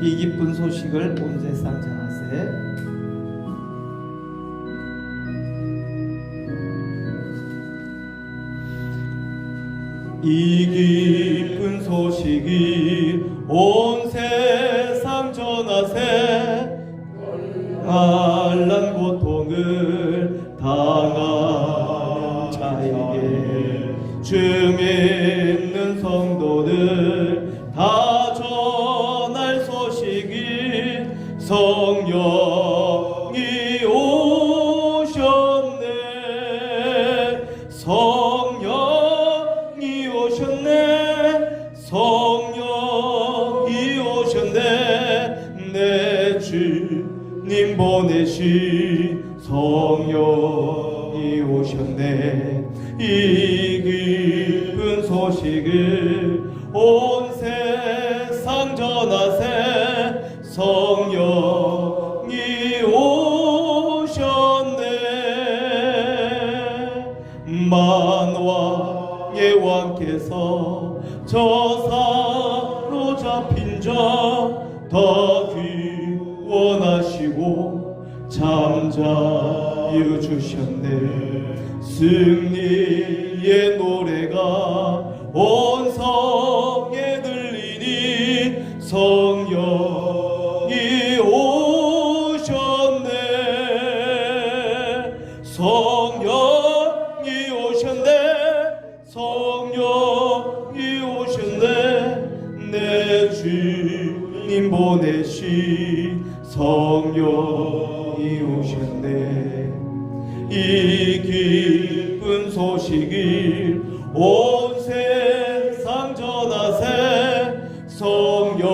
이 기쁜 소식을 온 세상 전하세. 이 기쁜 소식이 온 세상 온 세상 전하세 성령이 오셨네. 만왕의 왕께서 저 사로 잡힌 자다 귀원하시고 잠자유 주셨네. 승리 온 세상 전하세 성령이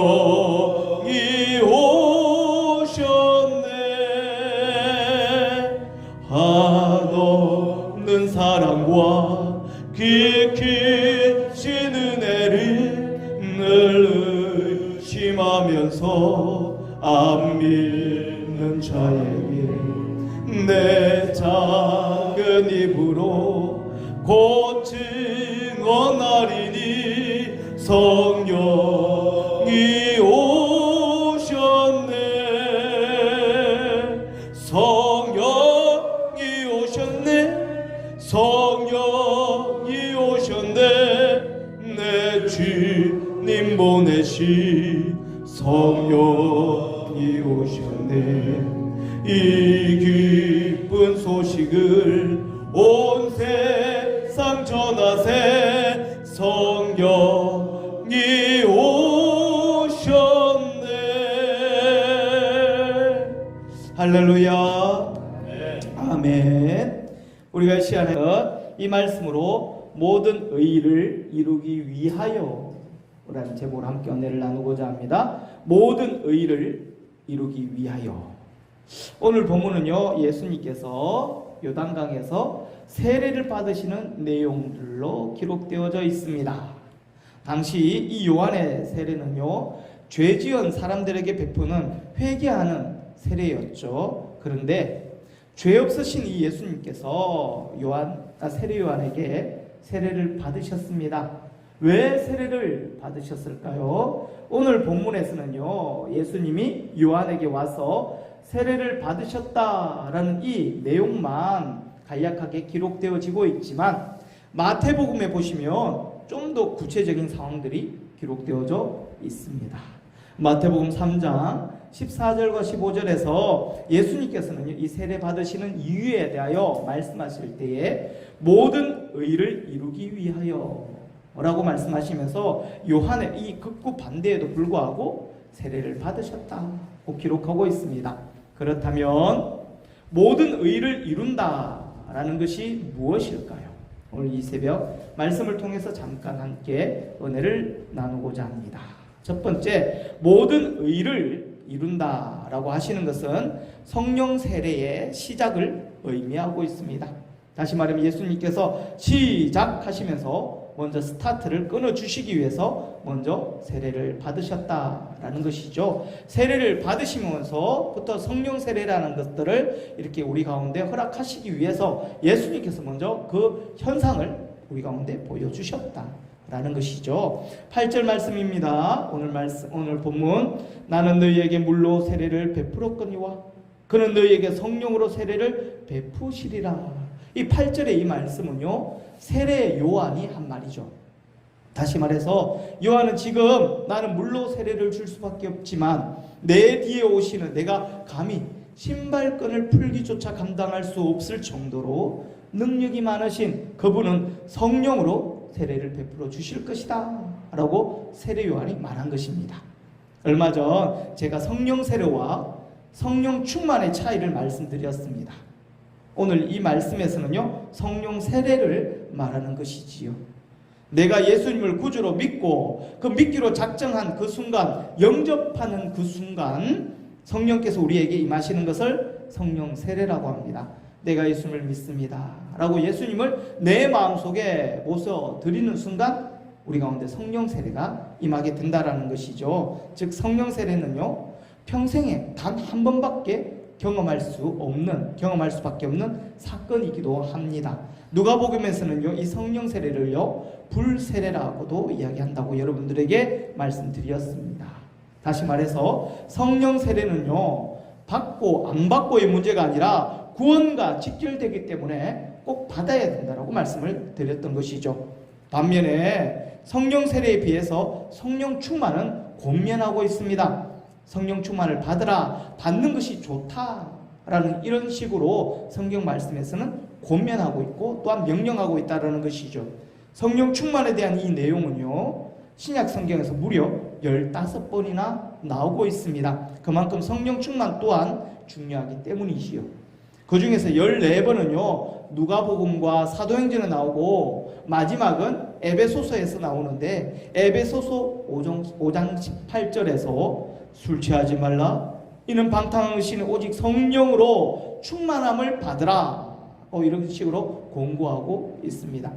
오셨네. 한없는 사랑과 깊으신 은혜를 늘 의심하면서 안 믿는 자에게 내 작은 입으로 곧 증언하리니 성령이 오셨네. 성령이 오셨네. 성령이 오셨네. 내 주님 보내신 성령이 오셨네. 이 기쁜 소식을 온 세상 전하세. 성령 할렐루야. 아멘. 우리가 이 시간에 이 말씀으로 모든 의를 이루기 위하여 라는 제목으로 함께 은혜를 나누고자 합니다. 모든 의를 이루기 위하여. 오늘 본문은요 예수님께서 요단강에서 세례를 받으시는 내용들로 기록되어져 있습니다. 당시 이 요한의 세례는요 죄 지은 사람들에게 베푸는 회개하는 세례였죠. 그런데 죄 없으신 이 예수님께서 요한 아, 세례 요한에게 세례를 받으셨습니다. 왜 세례를 받으셨을까요? 오늘 본문에서는요 예수님이 요한에게 와서 세례를 받으셨다라는 이 내용만 간략하게 기록되어지고 있지만 마태복음에 보시면 좀 더 구체적인 상황들이 기록되어져 있습니다. 마태복음 3장 14절과 15절에서 예수님께서는 이 세례 받으시는 이유에 대하여 말씀하실 때에 모든 의를 이루기 위하여 라고 말씀하시면서 요한의 이 극구 반대에도 불구하고 세례를 받으셨다고 기록하고 있습니다. 그렇다면 모든 의를 이룬다라는 것이 무엇일까요? 오늘 이 새벽 말씀을 통해서 잠깐 함께 은혜를 나누고자 합니다. 첫 번째, 모든 의를 이룬다라고 하시는 것은 성령 세례의 시작을 의미하고 있습니다. 다시 말하면 예수님께서 시작하시면서 먼저 스타트를 끊어 주시기 위해서 먼저 세례를 받으셨다라는 것이죠. 세례를 받으시면서부터 성령 세례라는 것들을 이렇게 우리 가운데 허락하시기 위해서 예수님께서 먼저 그 현상을 우리 가운데 보여주셨다. 라는 것이죠. 8절 말씀입니다. 오늘 말씀 오늘 본문 나는 너희에게 물로 세례를 베풀었거니와 그는 너희에게 성령으로 세례를 베푸시리라. 이 8절의 이 말씀은요. 세례 요한이 한 말이죠. 다시 말해서 요한은 지금 나는 물로 세례를 줄 수밖에 없지만 내 뒤에 오시는 내가 감히 신발끈을 풀기조차 감당할 수 없을 정도로 능력이 많으신 그분은 성령으로 세례를 베풀어 주실 것이다 라고 세례 요한이 말한 것입니다. 얼마 전 제가 성령 세례와 성령 충만의 차이를 말씀드렸습니다. 오늘 이 말씀에서는요 성령 세례를 말하는 것이지요. 내가 예수님을 구주로 믿고 그 믿기로 작정한 그 순간 영접하는 그 순간 성령께서 우리에게 임하시는 것을 성령 세례라고 합니다. 내가 예수님을 믿습니다. 라고 예수님을 내 마음속에 모셔 드리는 순간 우리 가운데 성령 세례가 임하게 된다라는 것이죠. 즉 성령 세례는요. 평생에 단 한 번밖에 경험할 수 없는 경험할 수밖에 없는 사건이기도 합니다. 누가복음에서는요 이 성령 세례를요 불 세례라고도 이야기한다고 여러분들에게 말씀드렸습니다. 다시 말해서 성령 세례는요 받고 안 받고의 문제가 아니라 구원과 직결되기 때문에 꼭 받아야 된다라고 말씀을 드렸던 것이죠. 반면에 성령 세례에 비해서 성령 충만은 권면하고 있습니다. 성령 충만을 받으라 받는 것이 좋다라는 이런 식으로 성경 말씀에서는 권면하고 있고 또한 명령하고 있다라는 것이죠. 성령 충만에 대한 이 내용은요. 신약 성경에서 무려 15번이나 나오고 있습니다. 그만큼 성령 충만 또한 중요하기 때문이지요. 그 중에서 14번은요, 누가복음과 사도행전에 나오고, 마지막은 에베소서에서 나오는데, 에베소서 5장, 5장 18절에서 술 취하지 말라. 이는 방탕하신 오직 성령으로 충만함을 받으라. 어, 이런 식으로 공고하고 있습니다.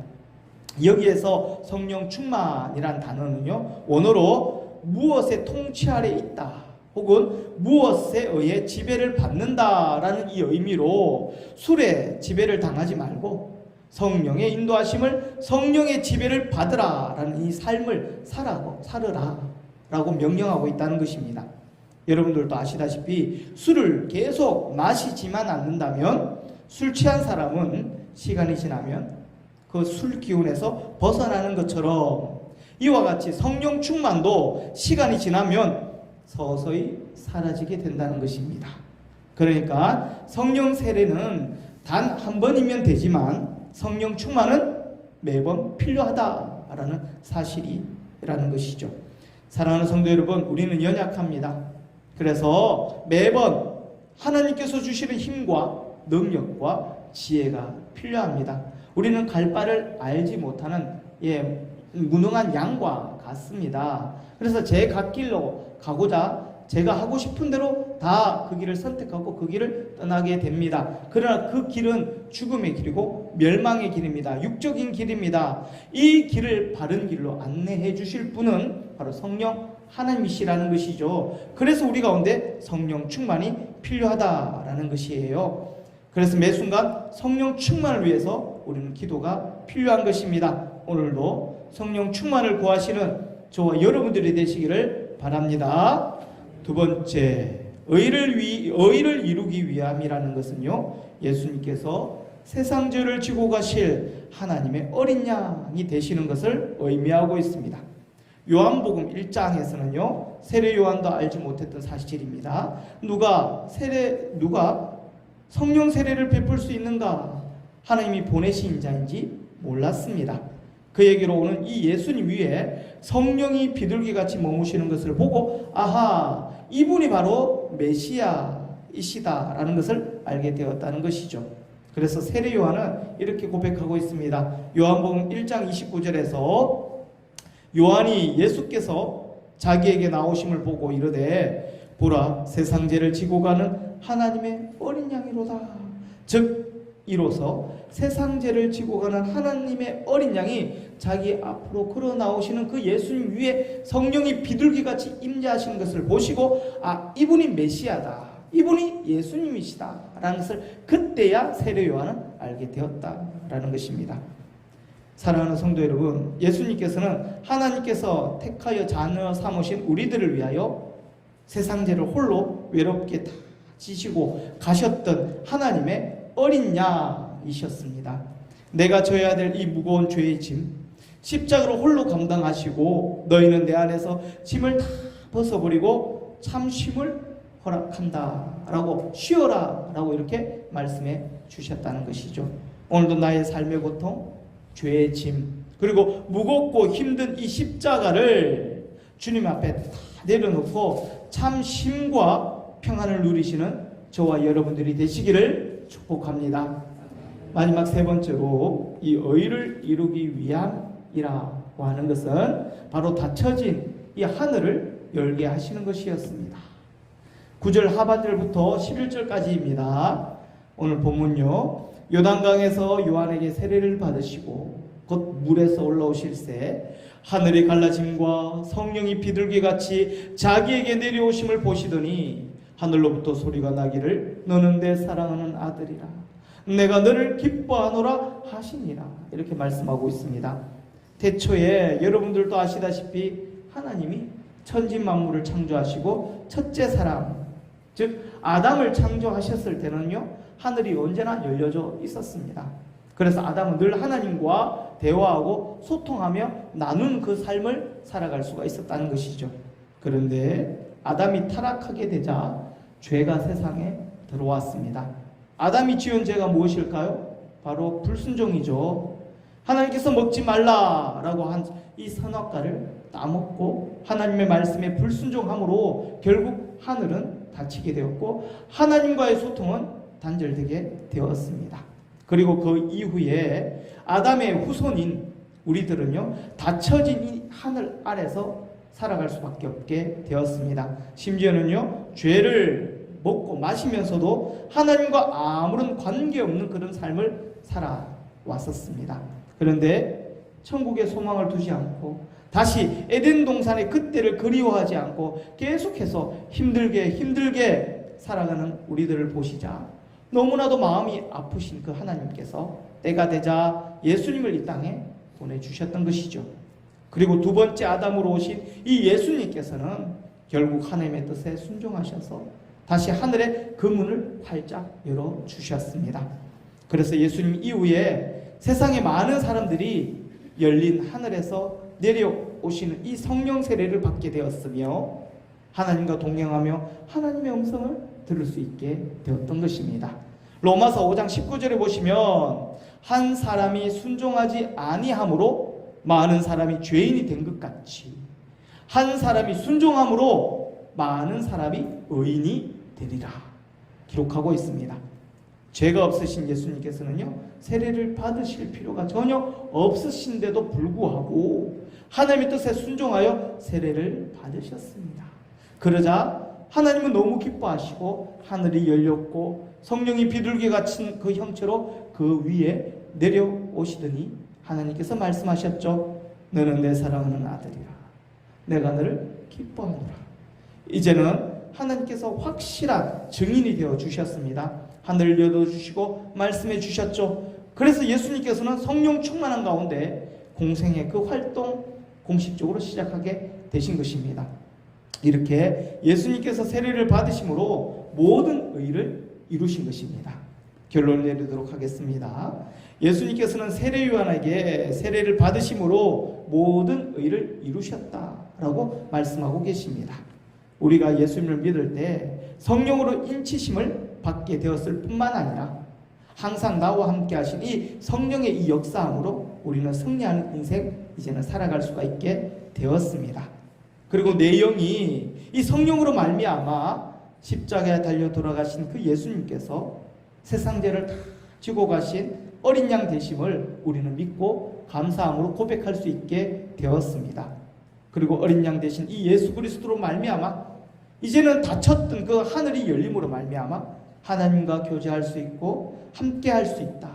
여기에서 성령 충만이란 단어는요, 원어로 무엇의 통치 아래 있다. 혹은 무엇에 의해 지배를 받는다라는 이 의미로 술에 지배를 당하지 말고 성령의 인도하심을 성령의 지배를 받으라라는 이 삶을 살아고 살으라라고 명령하고 있다는 것입니다. 여러분들도 아시다시피 술을 계속 마시지만 않는다면 술 취한 사람은 시간이 지나면 그 술 기운에서 벗어나는 것처럼 이와 같이 성령 충만도 시간이 지나면 서서히 사라지게 된다는 것입니다. 그러니까 성령 세례는 단 한 번이면 되지만 성령 충만은 매번 필요하다라는 사실이라는 것이죠. 사랑하는 성도 여러분, 우리는 연약합니다. 그래서 매번 하나님께서 주시는 힘과 능력과 지혜가 필요합니다. 우리는 갈 바를 알지 못하는 예, 무능한 양과 같습니다. 그래서 제 갓길로 가고자 제가 하고 싶은 대로 다 그 길을 선택하고 그 길을 떠나게 됩니다. 그러나 그 길은 죽음의 길이고 멸망의 길입니다. 육적인 길입니다. 이 길을 바른 길로 안내해 주실 분은 바로 성령 하나님이시라는 것이죠. 그래서 우리 가운데 성령 충만이 필요하다라는 것이에요. 그래서 매 순간 성령 충만을 위해서 우리는 기도가 필요한 것입니다. 오늘도 성령 충만을 구하시는 저와 여러분들이 되시기를 바랍니다. 두 번째, 의를 위 의를 이루기 위함이라는 것은요. 예수님께서 세상 죄를 지고 가실 하나님의 어린 양이 되시는 것을 의미하고 있습니다. 요한복음 1장에서는요. 세례 요한도 알지 못했던 사실입니다. 누가 세례 누가 성령 세례를 베풀 수 있는가? 하나님이 보내신 자인지 몰랐습니다. 그에게로 오는 이 예수님 위에 성령이 비둘기같이 머무시는 것을 보고 아하 이분이 바로 메시아이시다라는 것을 알게 되었다는 것이죠. 그래서 세례 요한은 이렇게 고백하고 있습니다. 요한복음 1장 29절에서 요한이 예수께서 자기에게 나오심을 보고 이르되 보라 세상 죄를 지고 가는 하나님의 어린 양이로다. 즉 이로써 세상 죄를 지고 가는 하나님의 어린 양이 자기 앞으로 걸어 나오시는 그 예수님 위에 성령이 비둘기같이 임재하시는 것을 보시고 아 이분이 메시아다. 이분이 예수님이시다 라는 것을 그때야 세례 요한은 알게 되었다라는 것입니다. 사랑하는 성도 여러분, 예수님께서는 하나님께서 택하여 자녀 삼으신 우리들을 위하여 세상 죄를 홀로 외롭게 다 지시고 가셨던 하나님의 어린 양이셨습니다. 내가 져야 될 이 무거운 죄의 짐, 십자가로 홀로 감당하시고 너희는 내 안에서 짐을 다 벗어버리고 참 쉼을 허락한다 라고 쉬어라 라고 이렇게 말씀해 주셨다는 것이죠. 오늘도 나의 삶의 고통, 죄의 짐, 그리고 무겁고 힘든 이 십자가를 주님 앞에 다 내려놓고 참 쉼과 평안을 누리시는 저와 여러분들이 되시기를 축복합니다. 마지막 세 번째로 이 의를 이루기 위함이라고 하는 것은 바로 닫혀진 이 하늘을 열게 하시는 것이었습니다. 9절 하반절부터 11절까지입니다. 오늘 본문요. 요단강에서 요한에게 세례를 받으시고 곧 물에서 올라오실새 하늘의 갈라짐과 성령이 비둘기 같이 자기에게 내려오심을 보시더니 하늘로부터 소리가 나기를 너는 내 사랑하는 아들이라 내가 너를 기뻐하노라 하시니라 이렇게 말씀하고 있습니다. 태초에 여러분들도 아시다시피 하나님이 천지 만물을 창조하시고 첫째 사람 즉 아담을 창조하셨을 때는요 하늘이 언제나 열려져 있었습니다. 그래서 아담은 늘 하나님과 대화하고 소통하며 나눈 그 삶을 살아갈 수가 있었다는 것이죠. 그런데 아담이 타락하게 되자 죄가 세상에 들어왔습니다. 아담이 지은 죄가 무엇일까요? 바로 불순종이죠. 하나님께서 먹지 말라라고 한 이 선악과를 따먹고 하나님의 말씀에 불순종함으로 결국 하늘은 닫히게 되었고 하나님과의 소통은 단절되게 되었습니다. 그리고 그 이후에 아담의 후손인 우리들은요 닫혀진 이 하늘 아래서 살아갈 수밖에 없게 되었습니다. 심지어는요 죄를 먹고 마시면서도 하나님과 아무런 관계없는 그런 삶을 살아왔었습니다. 그런데 천국에 소망을 두지 않고 다시 에덴 동산의 그때를 그리워하지 않고 계속해서 힘들게 힘들게 살아가는 우리들을 보시자 너무나도 마음이 아프신 그 하나님께서 때가 되자 예수님을 이 땅에 보내주셨던 것이죠. 그리고 두 번째 아담으로 오신 이 예수님께서는 결국 하나님의 뜻에 순종하셔서 다시 하늘의 그 문을 활짝 열어 주셨습니다. 그래서 예수님 이후에 세상의 많은 사람들이 열린 하늘에서 내려오시는 이 성령 세례를 받게 되었으며 하나님과 동행하며 하나님의 음성을 들을 수 있게 되었던 것입니다. 로마서 5장 19절에 보시면 한 사람이 순종하지 아니함으로 많은 사람이 죄인이 된 것 같이 한 사람이 순종함으로 많은 사람이 의인이 되리라 기록하고 있습니다. 죄가 없으신 예수님께서는요 세례를 받으실 필요가 전혀 없으신데도 불구하고 하나님의 뜻에 순종하여 세례를 받으셨습니다. 그러자 하나님은 너무 기뻐하시고 하늘이 열렸고 성령이 비둘기 같은 그 형체로 그 위에 내려오시더니 하나님께서 말씀하셨죠. 너는 내 사랑하는 아들이라. 내가 너를 기뻐하노라. 이제는 하나님께서 확실한 증인이 되어 주셨습니다. 하늘을 열어 주시고 말씀해 주셨죠. 그래서 예수님께서는 성령 충만한 가운데 공생의 그 활동 공식적으로 시작하게 되신 것입니다. 이렇게 예수님께서 세례를 받으심으로 모든 의를 이루신 것입니다. 결론을 내리도록 하겠습니다. 예수님께서는 세례 요한에게 세례를 받으심으로 모든 의를 이루셨다라고 말씀하고 계십니다. 우리가 예수님을 믿을 때 성령으로 인치심을 받게 되었을 뿐만 아니라 항상 나와 함께 하신 이 성령의 이 역사함으로 우리는 승리하는 인생 이제는 살아갈 수가 있게 되었습니다. 그리고 내용이 이 성령으로 말미암아 십자가에 달려 돌아가신 그 예수님께서 세상 죄를 다 지고 가신 어린 양 되심을 우리는 믿고 감사함으로 고백할 수 있게 되었습니다. 그리고 어린 양 대신 이 예수 그리스도로 말미암아 이제는 닫혔던 그 하늘이 열림으로 말미암아 하나님과 교제할 수 있고 함께 할 수 있다.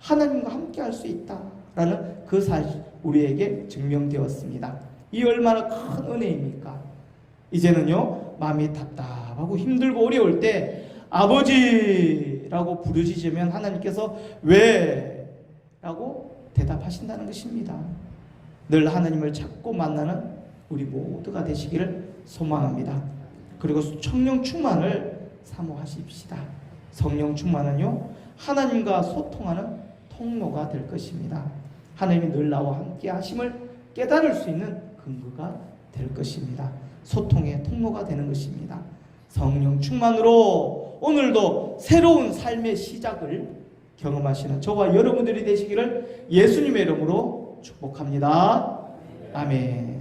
하나님과 함께 할 수 있다 라는 그 사실 우리에게 증명되었습니다. 이 얼마나 큰 은혜입니까? 이제는요 마음이 답답하고 힘들고 어려울 때 아버지라고 부르짖으면 하나님께서 왜? 라고 대답하신다는 것입니다. 늘 하나님을 찾고 만나는 우리 모두가 되시기를 소망합니다. 그리고 성령 충만을 사모하십시다. 성령 충만은요, 하나님과 소통하는 통로가 될 것입니다. 하나님이 늘 나와 함께 하심을 깨달을 수 있는 근거가 될 것입니다. 소통의 통로가 되는 것입니다. 성령 충만으로 오늘도 새로운 삶의 시작을 경험하시는 저와 여러분들이 되시기를 예수님의 이름으로 축복합니다. 아멘.